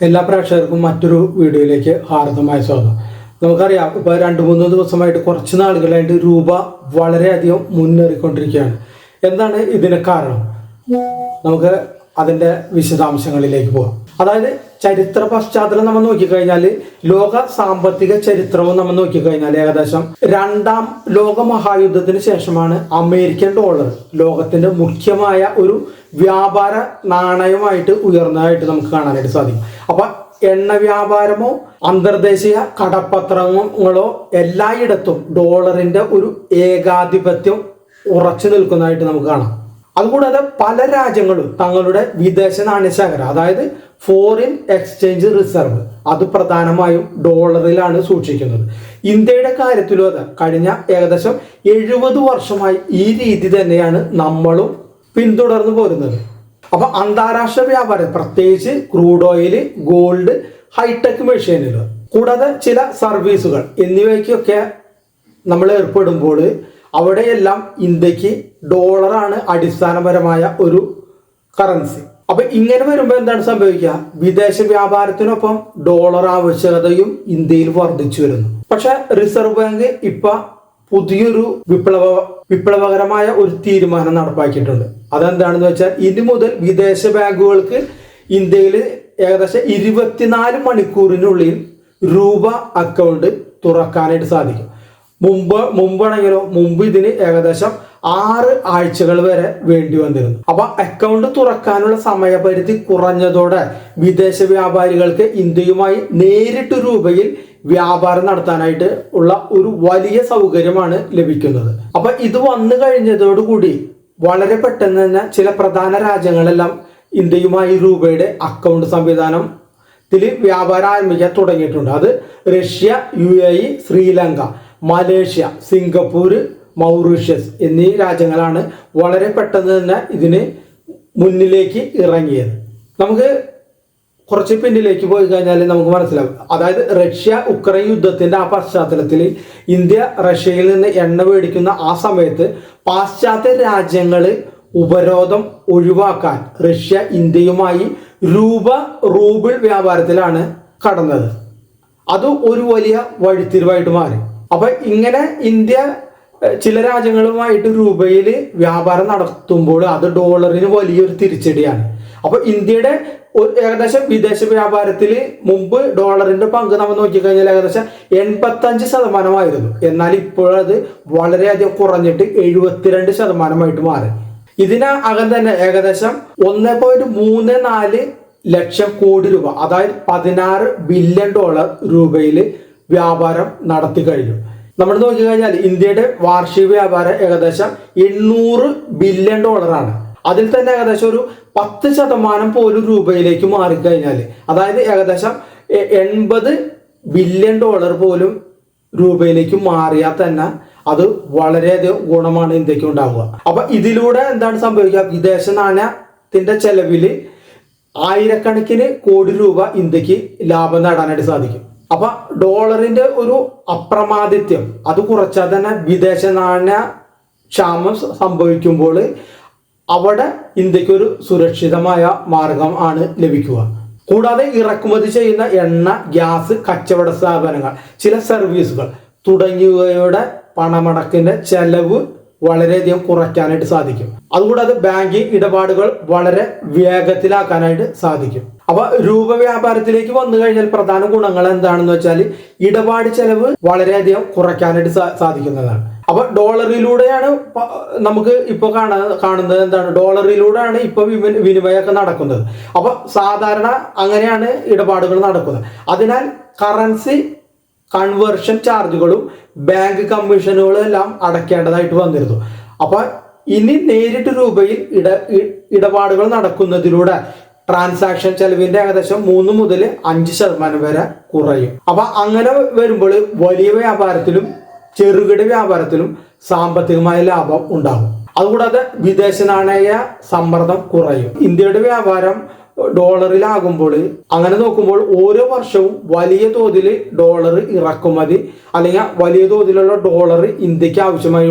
എല്ലാ പ്രേക്ഷകർക്കും മറ്റൊരു വീഡിയോയിലേക്ക് ഹാർദമായ സ്വാഗതം. നമുക്കറിയാം ഇപ്പോൾ രണ്ട് മൂന്ന് ദിവസമായിട്ട് കുറച്ച് നാളുകളായിട്ട് രൂപ വളരെയധികം മുന്നേറിക്കൊണ്ടിരിക്കുകയാണ്. എന്താണ് ഇതിന് കാരണം? നമുക്ക് അതിന്റെ വിശദാംശങ്ങളിലേക്ക് പോകാം. അതായത് ചരിത്ര പശ്ചാത്തലം നമ്മൾ നോക്കിക്കഴിഞ്ഞാൽ ലോക സാമ്പത്തിക ചരിത്രവും നമ്മൾ നോക്കിക്കഴിഞ്ഞാൽ ഏകദേശം രണ്ടാം ലോക മഹായുദ്ധത്തിന് ശേഷമാണ് അമേരിക്കൻ ഡോളർ ലോകത്തിന്റെ മുഖ്യമായ ഒരു വ്യാപാര നാണയമായിട്ട് ഉയർന്നതായിട്ട് നമുക്ക് കാണാനായിട്ട് സാധിക്കും. അപ്പൊ എണ്ണ വ്യാപാരമോ അന്തർദേശീയ കടപ്പത്രങ്ങളോ എല്ലായിടത്തും ഡോളറിന്റെ ഒരു ഏകാധിപത്യം ഉറച്ചു നിൽക്കുന്നതായിട്ട് നമുക്ക് കാണാം. അതുകൂടാതെ പല രാജ്യങ്ങളും തങ്ങളുടെ വിദേശ നാണ്യശേഖരം അതായത് ഫോറിൻ എക്സ്ചേഞ്ച് റിസർവ് അത് പ്രധാനമായും ഡോളറിലാണ് സൂക്ഷിക്കുന്നത്. ഇന്ത്യയുടെ കാര്യത്തിലും അത് കഴിഞ്ഞ ഏകദേശം എഴുപത് വർഷമായി ഈ രീതി തന്നെയാണ് നമ്മളും പിന്തുടർന്നു പോരുന്നത്. അപ്പൊ അന്താരാഷ്ട്ര വ്യാപാരം പ്രത്യേകിച്ച് ക്രൂഡ് ഓയിൽ ഗോൾഡ് ഹൈടെക് മെഷീനുകൾ കൂടാതെ ചില സർവീസുകൾ എന്നിവയ്ക്കൊക്കെ നമ്മൾ ഏർപ്പെടുമ്പോൾ അവിടെയെല്ലാം ഇന്ത്യയ്ക്ക് ഡോളറാണ് അടിസ്ഥാനപരമായ ഒരു കറൻസി. അപ്പൊ ഇങ്ങനെ വരുമ്പോൾ എന്താണ് സംഭവിക്കുക? വിദേശ വ്യാപാരത്തിനൊപ്പം ഡോളർ ആവശ്യകതയും ഇന്ത്യയിൽ വർദ്ധിച്ചു വരുന്നു. പക്ഷെ റിസർവ് ബാങ്ക് ഇപ്പൊ പുതിയൊരു വിപ്ലവ വിപ്ലവകരമായ ഒരു തീരുമാനം നടപ്പാക്കിയിട്ടുണ്ട്. അതെന്താണെന്ന് വെച്ചാൽ ഇനി മുതൽ വിദേശ ബാങ്കുകൾക്ക് ഇന്ത്യയിൽ ഏകദേശം ഇരുപത്തിനാല് മണിക്കൂറിനുള്ളിൽ രൂപ അക്കൗണ്ട് തുറക്കാനായിട്ട് സാധിക്കും. മുമ്പ് മുമ്പാണെങ്കിലോ മുമ്പ് ഇതിന് ഏകദേശം ആറ് ആഴ്ചകൾ വരെ വേണ്ടി വന്നിരുന്നു. അപ്പൊ അക്കൗണ്ട് തുറക്കാനുള്ള സമയപരിധി കുറഞ്ഞതോടെ വിദേശ വ്യാപാരികൾക്ക് ഇന്ത്യയുമായി നേരിട്ട് രൂപയിൽ വ്യാപാരം നടത്താനായിട്ട് ഉള്ള ഒരു വലിയ സൗകര്യമാണ് ലഭിക്കുന്നത്. അപ്പൊ ഇത് വന്നു കഴിഞ്ഞതോടുകൂടി വളരെ പെട്ടെന്ന് തന്നെ ചില പ്രധാന രാജ്യങ്ങളെല്ലാം ഇന്ത്യയുമായി രൂപയുടെ അക്കൗണ്ട് സംവിധാനം ത്തിൽ വ്യാപാരം ആരംഭിക്കാൻ തുടങ്ങിയിട്ടുണ്ട്. അത് Russia U A Sri Lanka Malaysia Singapore Mauritius എന്നീ രാജ്യങ്ങളാണ് വളരെ പെട്ടെന്ന് തന്നെ ഇതിന് മുന്നിലേക്ക് ഇറങ്ങിയത്. നമുക്ക് കുറച്ച് പിന്നിലേക്ക് പോയി കഴിഞ്ഞാൽ നമുക്ക് മനസ്സിലാവും. അതായത് റഷ്യ ഉക്രൈൻ യുദ്ധത്തിന്റെ ആ പശ്ചാത്തലത്തിൽ ഇന്ത്യ റഷ്യയിൽ നിന്ന് എണ്ണ മേടിക്കുന്ന ആ സമയത്ത് പാശ്ചാത്യ രാജ്യങ്ങൾ ഉപരോധം ഒഴിവാക്കാൻ റഷ്യ ഇന്ത്യയുമായി രൂപ റൂബിൾ വ്യാപാരത്തിലാണ് കടന്നത്. അത് ഒരു വലിയ വഴിത്തിരിവായിട്ട് മാറി. അപ്പൊ ഇങ്ങനെ ഇന്ത്യ ചില രാജ്യങ്ങളുമായിട്ട് രൂപയിൽ വ്യാപാരം നടത്തുമ്പോൾ അത് ഡോളറിന് വലിയൊരു തിരിച്ചടിയാണ്. അപ്പൊ ഇന്ത്യയുടെ ഏകദേശം വിദേശ വ്യാപാരത്തിൽ മുമ്പ് ഡോളറിന്റെ പങ്ക് നമ്മൾ നോക്കിക്കഴിഞ്ഞാൽ ഏകദേശം എൺപത്തഞ്ച് ശതമാനമായിരുന്നു. എന്നാൽ ഇപ്പോഴത് വളരെയധികം കുറഞ്ഞിട്ട് എഴുപത്തിരണ്ട് ശതമാനമായിട്ട് മാറി. ഇതിന് അകം തന്നെ ഏകദേശം ഒന്ന് പോയിന്റ് മൂന്ന് നാല് ലക്ഷം കോടി രൂപ അതായത് പതിനാറ് ബില്യൺ ഡോളർ രൂപയിൽ വ്യാപാരം നടത്തി കഴിഞ്ഞു. നമ്മൾ നോക്കിക്കഴിഞ്ഞാൽ ഇന്ത്യയുടെ വാർഷിക വ്യാപാരം ഏകദേശം എണ്ണൂറ് ബില്യൺ ഡോളറാണ് അതിൽ തന്നെ ഏകദേശം ഒരു പത്ത് ശതമാനം പോലും രൂപയിലേക്ക് മാറിക്കഴിഞ്ഞാൽ അതായത് ഏകദേശം എൺപത് ബില്യൺ ഡോളർ പോലും രൂപയിലേക്ക് മാറിയാൽ തന്നെ അത് വളരെയധികം ഗുണമാണ് ഇന്ത്യയ്ക്ക് ഉണ്ടാവുക. അപ്പൊ ഇതിലൂടെ എന്താണ് സംഭവിക്കുക? വിദേശ നാണയത്തിന്റെ ചെലവിൽ ആയിരക്കണക്കിന് കോടി രൂപ ഇന്ത്യയ്ക്ക് ലാഭം നേടാനായിട്ട് സാധിക്കും. അപ്പൊ ഡോളറിന്റെ ഒരു അപ്രമാദിത്യം. അത് കുറച്ചാൽ തന്നെ വിദേശ നാണ്യ ക്ഷാമം സംഭവിക്കുമ്പോൾ അവിടെ ഇന്ത്യയ്ക്ക് ഒരു സുരക്ഷിതമായ മാർഗം ആണ് ലഭിക്കുക. കൂടാതെ ഇറക്കുമതി ചെയ്യുന്ന എണ്ണ ഗ്യാസ് കച്ചവട സ്ഥാപനങ്ങൾ ചില സർവീസുകൾ തുടങ്ങിയവയുടെ പണമടക്കിന്റെ ചെലവ് വളരെയധികം കുറയ്ക്കാനായിട്ട് സാധിക്കും. അതുകൂടാതെ ബാങ്കിങ് ഇടപാടുകൾ വളരെ വേഗത്തിലാക്കാനായിട്ട് സാധിക്കും. അപ്പൊ രൂപ വ്യാപാരത്തിലേക്ക് വന്നു കഴിഞ്ഞാൽ പ്രധാന ഗുണങ്ങൾ എന്താണെന്ന് വെച്ചാൽ ഇടപാട് ചെലവ് വളരെയധികം കുറയ്ക്കാനായിട്ട് സാധിക്കുന്നതാണ്. അപ്പൊ ഡോളറിലൂടെയാണ് നമുക്ക് ഇപ്പൊ കാണാ കാണുന്നത് എന്താണ്? ഡോളറിലൂടെയാണ് ഇപ്പൊ വിനിമയമൊക്കെ നടക്കുന്നത്. അപ്പൊ സാധാരണ അങ്ങനെയാണ് ഇടപാടുകൾ നടക്കുന്നത്. അതിനാൽ കറൻസി കൺവേർഷൻ ചാർജുകളും ബാങ്ക് കമ്മീഷനുകളും എല്ലാം അടയ്ക്കേണ്ടതായിട്ട് വന്നിരുന്നു. അപ്പൊ ഇനി നേരിട്ട് രൂപയിൽ ഇട ഇടപാടുകൾ നടക്കുന്നതിലൂടെ ട്രാൻസാക്ഷൻ ചെലവിന്റെ ഏകദേശം മൂന്ന് മുതൽ അഞ്ച് ശതമാനം വരെ കുറയും. അപ്പൊ അങ്ങനെ വരുമ്പോൾ വലിയ വ്യാപാരത്തിലും ചെറുകിട വ്യാപാരത്തിലും സാമ്പത്തികമായ ലാഭം ഉണ്ടാകും. അതുകൂടാതെ വിദേശ നാണയ സമ്മർദ്ദം കുറയും. ഇന്ത്യയുടെ വ്യാപാരം ഡോളറിലാകുമ്പോൾ അങ്ങനെ നോക്കുമ്പോൾ ഓരോ വർഷവും വലിയ തോതിൽ ഡോളർ ഇറക്കുമതി അല്ലെങ്കിൽ വലിയ തോതിലുള്ള ഡോളർ ഇന്ത്യയ്ക്ക് ആവശ്യമായി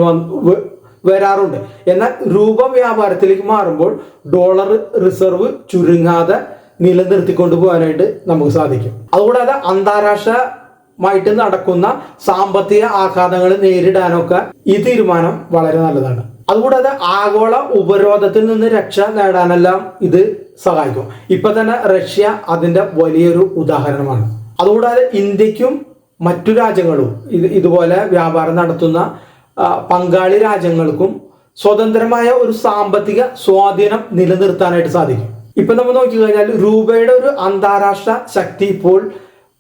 വരാറുണ്ട്. എന്നാൽ രൂപ വ്യാപാരത്തിലേക്ക് മാറുമ്പോൾ ഡോളർ റിസർവ് ചുരുങ്ങാതെ നിലനിർത്തിക്കൊണ്ടു പോകാനായിട്ട് നമുക്ക് സാധിക്കും. അതുകൂടാതെ അന്താരാഷ്ട്രമായിട്ട് നടക്കുന്ന സാമ്പത്തിക ആഘാതങ്ങൾ നേരിടാനൊക്കെ ഈ തീരുമാനം വളരെ നല്ലതാണ്. അതുകൂടാതെ ആഗോള ഉപരോധത്തിൽ നിന്ന് രക്ഷ നേടാനെല്ലാം ഇത് സഹായിക്കും. ഇപ്പൊ തന്നെ റഷ്യ അതിന്റെ വലിയൊരു ഉദാഹരണമാണ്. അതുകൂടാതെ ഇന്ത്യക്കും മറ്റു രാജ്യങ്ങളും ഇത് ഇതുപോലെ വ്യാപാരം നടത്തുന്ന പങ്കാളി രാജ്യങ്ങൾക്കും സ്വതന്ത്രമായ ഒരു സാമ്പത്തിക സ്വാധീനം നിലനിർത്താനായിട്ട് സാധിക്കും. ഇപ്പൊ നമ്മൾ നോക്കിക്കഴിഞ്ഞാൽ രൂപയുടെ ഒരു അന്താരാഷ്ട്ര ശക്തി ഇപ്പോൾ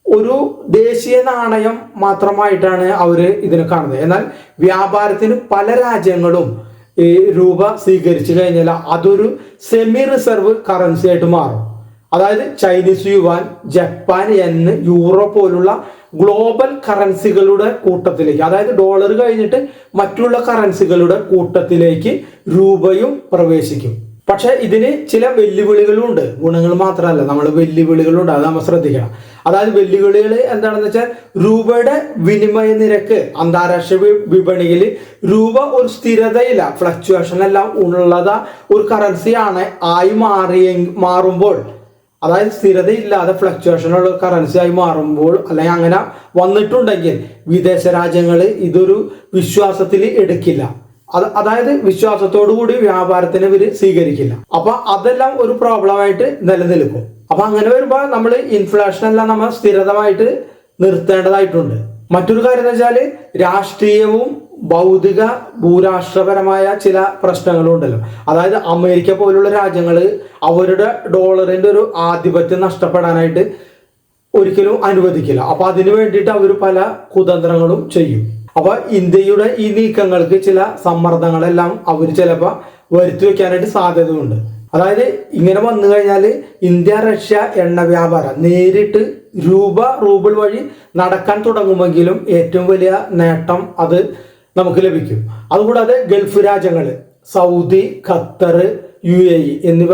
ഒരു ദേശീയ നാണയം മാത്രമായിട്ടാണ് അവർ ഇതിനെ കാണുന്നത്. എന്നാൽ വ്യാപാരത്തിന് പല രാജ്യങ്ങളും രൂപ സ്വീകരിച്ചു കഴിഞ്ഞാൽ അതൊരു സെമി റിസർവ് കറൻസി ആയിട്ട് മാറും. അതായത് Chinese yuan Japan yen euro പോലുള്ള ഗ്ലോബൽ കറൻസികളുടെ കൂട്ടത്തിലേക്ക് അതായത് ഡോളർ കഴിഞ്ഞിട്ട് മറ്റുള്ള കറൻസികളുടെ കൂട്ടത്തിലേക്ക് രൂപയും പ്രവേശിക്കും. പക്ഷെ ഇതിന് ചില വെല്ലുവിളികളും ഉണ്ട് ഗുണങ്ങൾ മാത്രമല്ല നമ്മൾ വെല്ലുവിളികളുണ്ട് അത് നമ്മൾ ശ്രദ്ധിക്കണം. അതായത് വെല്ലുവിളികൾ എന്താണെന്ന് വെച്ചാൽ രൂപയുടെ വിനിമയ നിരക്ക് അന്താരാഷ്ട്ര വിപണിയിൽ രൂപ ഒരു സ്ഥിരതയില്ല. ഫ്ലക്ച്വേഷൻ എല്ലാം ഉള്ളത ഒരു കറൻസിയാണ് ആയി മാറിയ മാറുമ്പോൾ. അതായത് സ്ഥിരതയില്ലാതെ ഫ്ലക്ച്വേഷൻ ഉള്ള കറൻസി ആയി മാറുമ്പോൾ അല്ലെങ്കിൽ അങ്ങനെ വന്നിട്ടുണ്ടെങ്കിൽ വിദേശ രാജ്യങ്ങൾ ഇതൊരു വിശ്വാസത്തിൽ എടുക്കില്ല. അത് അതായത് വിശ്വാസത്തോടു കൂടി വ്യാപാരത്തിന് ഇവർ സ്വീകരിക്കില്ല. അപ്പൊ അതെല്ലാം ഒരു പ്രോബ്ലമായിട്ട് നിലനിൽക്കും. അപ്പൊ അങ്ങനെ വരുമ്പോൾ നമ്മൾ ഇൻഫ്ലേഷൻ എല്ലാം നമ്മൾ സ്ഥിരതമായിട്ട് നിർത്തേണ്ടതായിട്ടുണ്ട്. മറ്റൊരു കാര്യം എന്ന് വെച്ചാൽ രാഷ്ട്രീയവും ഭൗതിക ഭൂരാഷ്ട്രപരമായ ചില പ്രശ്നങ്ങളും ഉണ്ടല്ലോ അതായത് അമേരിക്ക പോലുള്ള രാജ്യങ്ങൾ അവരുടെ ഡോളറിന്റെ ഒരു ആധിപത്യം നഷ്ടപ്പെടാനായിട്ട് ഒരിക്കലും അനുവദിക്കില്ല. അപ്പൊ അതിനു വേണ്ടിയിട്ട് അവർ പല കുതന്ത്രങ്ങളും ചെയ്യും. അപ്പൊ ഇന്ത്യയുടെ ഈ നീക്കങ്ങൾക്ക് ചില സമ്മർദ്ദങ്ങളെല്ലാം അവർ ചിലപ്പോൾ വരുത്തി വെക്കാനായിട്ട് സാധ്യതയുണ്ട്. അതായത് ഇങ്ങനെ വന്നു കഴിഞ്ഞാൽ ഇന്ത്യ റഷ്യ എണ്ണ വ്യാപാരം നേരിട്ട് രൂപ റൂബിൾ വഴി നടക്കാൻ തുടങ്ങുമെങ്കിലും ഏറ്റവും വലിയ നേട്ടം അത് നമുക്ക് ലഭിക്കും. അതുകൂടാതെ ഗൾഫ് രാജ്യങ്ങൾ Saudi Qatar U A E എന്നിവ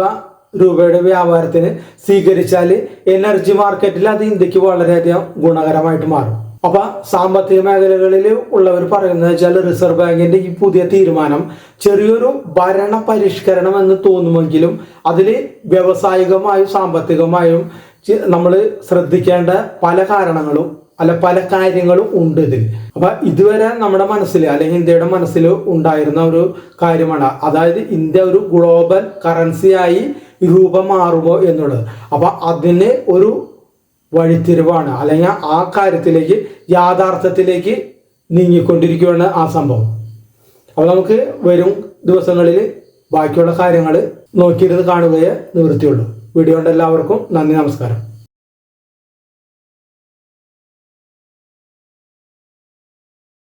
രൂപയുടെ വ്യാപാരത്തിന് സ്വീകരിച്ചാൽ എനർജി മാർക്കറ്റിൽ അത് ഇന്ത്യയ്ക്ക് വളരെയധികം ഗുണകരമായിട്ട് മാറും. അപ്പൊ സാമ്പത്തിക മേഖലകളിൽ ഉള്ളവർ പറയുന്നത് വെച്ചാൽ റിസർവ് ബാങ്കിന്റെ ഈ പുതിയ തീരുമാനം ചെറിയൊരു ഭരണ പരിഷ്കരണം എന്ന് തോന്നുമെങ്കിലും അതിൽ വ്യവസായികമായും സാമ്പത്തികമായും നമ്മൾ ശ്രദ്ധിക്കേണ്ട പല കാരണങ്ങളും അല്ല പല കാര്യങ്ങളും ഉണ്ട് ഇതിൽ. അപ്പൊ ഇതുവരെ നമ്മുടെ മനസ്സിൽ അല്ലെങ്കിൽ ഇന്ത്യയുടെ മനസ്സിൽ ഉണ്ടായിരുന്ന ഒരു കാര്യമാണ്. അതായത് ഇന്ത്യ ഒരു ഗ്ലോബൽ കറൻസിയായി രൂപം മാറുമോ എന്നുള്ളത്. അപ്പൊ അതിന് ഒരു വഴിത്തിരിവാണ്. അല്ലെങ്കിൽ ആ കാര്യത്തിലേക്ക് യാഥാർത്ഥ്യത്തിലേക്ക് നീങ്ങിക്കൊണ്ടിരിക്കുകയാണ് ആ സംഭവം. അപ്പോൾ നമുക്ക് വരും ദിവസങ്ങളിൽ ബാക്കിയുള്ള കാര്യങ്ങൾ നോക്കിയിരുന്ന് കാണുകയെ നിവൃത്തിയുള്ളൂ. വീഡിയോ എല്ലാവർക്കും നന്ദി നമസ്കാരം.